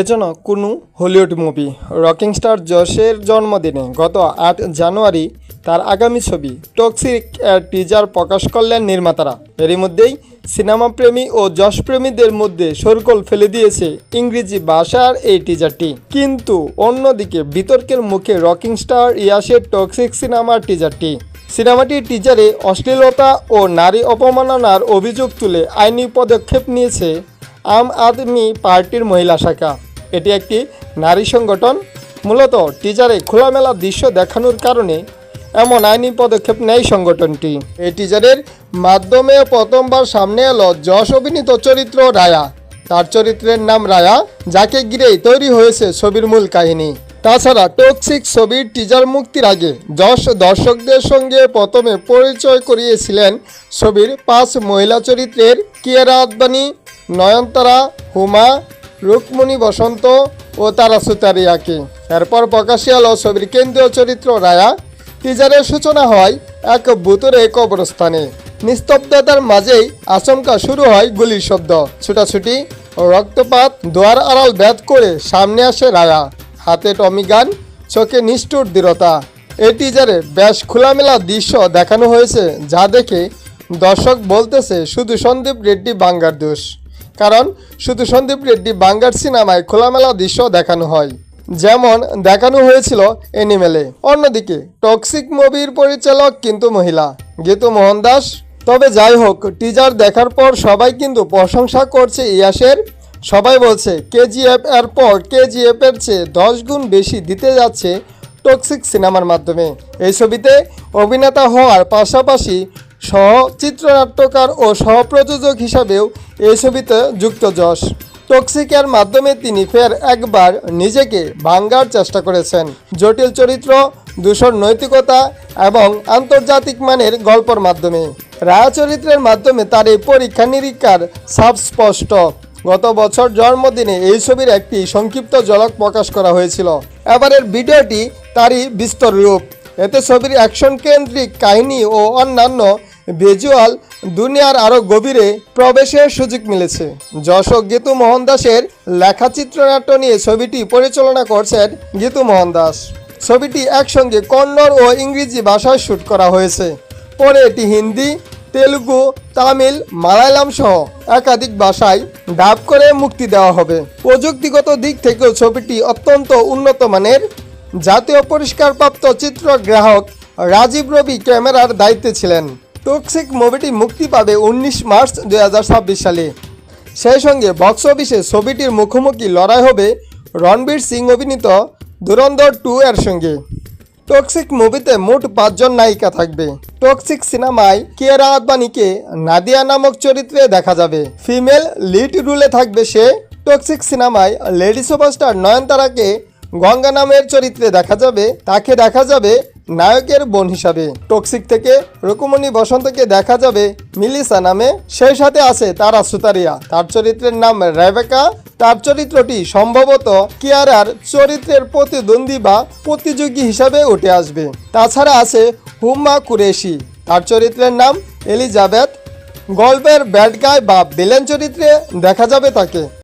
এজন্য কোনো Hollywood movie rocking star যশের জন্মদিনে গত আট জানুয়ারি তার আগামী ছবি টক্সিক এর টিজার প্রকাশ করলেন নির্মাতারা। এরই মধ্যেই সিনেমা প্রেমী ও যশপ্রেমীদের মধ্যে সরকল ফেলে দিয়েছে ইংরেজি ভাষার এই টিজারটি কিন্তু অন্যদিকে বিতর্কের মুখে রকিং স্টার ইয়াসের টক্সিক সিনেমার টিজারটি সিনেমাটির টিজারে অশ্লীলতা ও নারী অপমাননার অভিযোগ তুলে আইনি পদক্ষেপ নিয়েছে আম আদমি পার্টির মহিলা শাখা। এটি একটি নারী সংগঠন। মূলত টিজারে খোলামেলা দৃশ্য দেখানোর কারণে এমন আইনি পদক্ষেপ নেয় সংগঠনটি। এই টিজারের মাধ্যমে প্রথমবার সামনে এলো যশ অভিনীত চরিত্র রায়া। তার চরিত্রের নাম রায়া, যাকে ঘিরেই তৈরি হয়েছে ছবির মূল কাহিনী। তাছাড়া টক্সিক ছবির টিজার মুক্তির আগে যশ দর্শকদের সঙ্গে প্রথমে পরিচয় করিয়েছিলেন ছবির পাঁচ মহিলা চরিত্রের কিয়ারা আদবানি, নয়নতারা, হুমা রুকমণি বসন্ত ও তারা সুতারিয়াকে। এরপর প্রকাশিয়াল ছবির কেন্দ্রীয় চরিত্র রায়া। টিজারের সূচনা হয় এক ভূতরে কবরস্থানে। নিস্তব্ধতার মাঝেই আচমকা শুরু হয় গুলির শব্দ। ছুটাছুটি ও রক্তপাত, দোয়ার আড়াল ব্যাধ করে সামনে আসে রায়া। হাতে টমি গান, চোখে নিষ্ঠুর দৃঢ়তা। এই টিজারে বেশ খোলামেলা দৃশ্য দেখানো হয়েছে, যা দেখে দর্শক বলতেছে, শুধু সন্দীপ রেড্ডি বাঙ্গার দোষ। কারণ শুধু সন্দীপ রেড্ডি বাঙ্গার সিনেমায় খোলামেলা দৃশ্য দেখানো হয়। যেমন দেখানো হয়েছিল এনিমেলে অন্যদিকে টক্সিক মুভির পরিচালক কিন্তু মহিলা। গীতু মোহন দাস। তবে যাই হোক টিজার দেখার পর সবাই কিন্তু প্রশংসা করছে ইয়াসের সবাই বলছে, কেজিএফ এর পর কেজিএফ এর চেয়ে দশ গুণ বেশি দিতে যাচ্ছে টক্সিক সিনেমার মাধ্যমে। এই ছবিতে অভিনেতা হওয়ার পাশাপাশি সহ চিত্রনাট্যকার ও সহপ্রযোজক হিসাবেও এই ছবিতে যুক্ত যশ। টক্সিকের মাধ্যমে তিনি ফের একবার নিজেকে ভাঙ্গার চেষ্টা করেছেন। জটিল চরিত্র, দূষণ নৈতিকতা এবং আন্তর্জাতিক মানের গল্পর মাধ্যমে। রায়া চরিত্রের মাধ্যমে তার এই পরীক্ষা নিরীক্ষার সাব স্পষ্ট। গত বছর জন্মদিনে এই ছবির একটি সংক্ষিপ্ত ঝলক প্রকাশ করা হয়েছিল। এবারের ভিডিওটি তারই বিস্তর রূপ। এতে ছবির অ্যাকশন কেন্দ্রিক কাহিনী ও অন্যান্য ভিজুয়াল দুনিয়ার আরও গভীরে প্রবেশের সুযোগ মিলেছে। যশোক গীতু মোহন দাসের লেখা চিত্রনাট্য নিয়ে ছবিটি পরিচালনা করছেন গীতু মোহন দাস। ছবিটি একসঙ্গে কন্নড় ও ইংরেজি ভাষায় শ্যুট করা হয়েছে। পরে এটি হিন্দি, তেলুগু, তামিল, মালায়ালাম সহ একাধিক ভাষায় ডাব করে মুক্তি দেওয়া হবে। প্রযুক্তিগত দিক থেকেও ছবিটি অত্যন্ত উন্নত মানের। জাতীয় পুরস্কারপ্রাপ্ত চিত্রগ্রাহক রাজীব রবি ক্যামেরার দায়িত্বে ছিলেন। টক্সিক মুভিটি মুক্তি পাবে উনিশ মার্চ দু হাজার ছাব্বিশ সালে। সেই সঙ্গে বক্স অফিসে ছবিটির মুখোমুখি লড়াই হবে রণবীর সিং অভিনীত ধুরন্ধর টু এর সঙ্গে। টক্সিক মুভিতে মোট পাঁচজন নায়িকা থাকবে। টক্সিক সিনেমায় কিয়ারা আদবানিকে নাদিয়া নামক চরিত্রে দেখা যাবে। ফিমেল লিড রুলে থাকবে সে। টক্সিক সিনেমায় লেডি সুপারস্টার নয়নতারাকে গঙ্গা নামের চরিত্রে দেখা যাবে। তাকে দেখা যাবে নায়কের বোন হিসাবে। টক্সিক থেকে রুকুমণি বসন্তকে দেখা যাবে মিলিসা নামে। সেই সাথে আছে তারা সুতারিয়া। তার চরিত্রের নাম রেবেকা। তার চরিত্রটি সম্ভবত কিয়ারার চরিত্রের প্রতিদ্বন্দ্বী বা প্রতিযোগী হিসাবে উঠে আসবে। তাছাড়া আছে হুম্মা কুরেশি। তার চরিত্রের নাম এলিজাবেথ। গল্পের ব্যাড গায় বা ভিলেন চরিত্রে দেখা যাবে তাকে।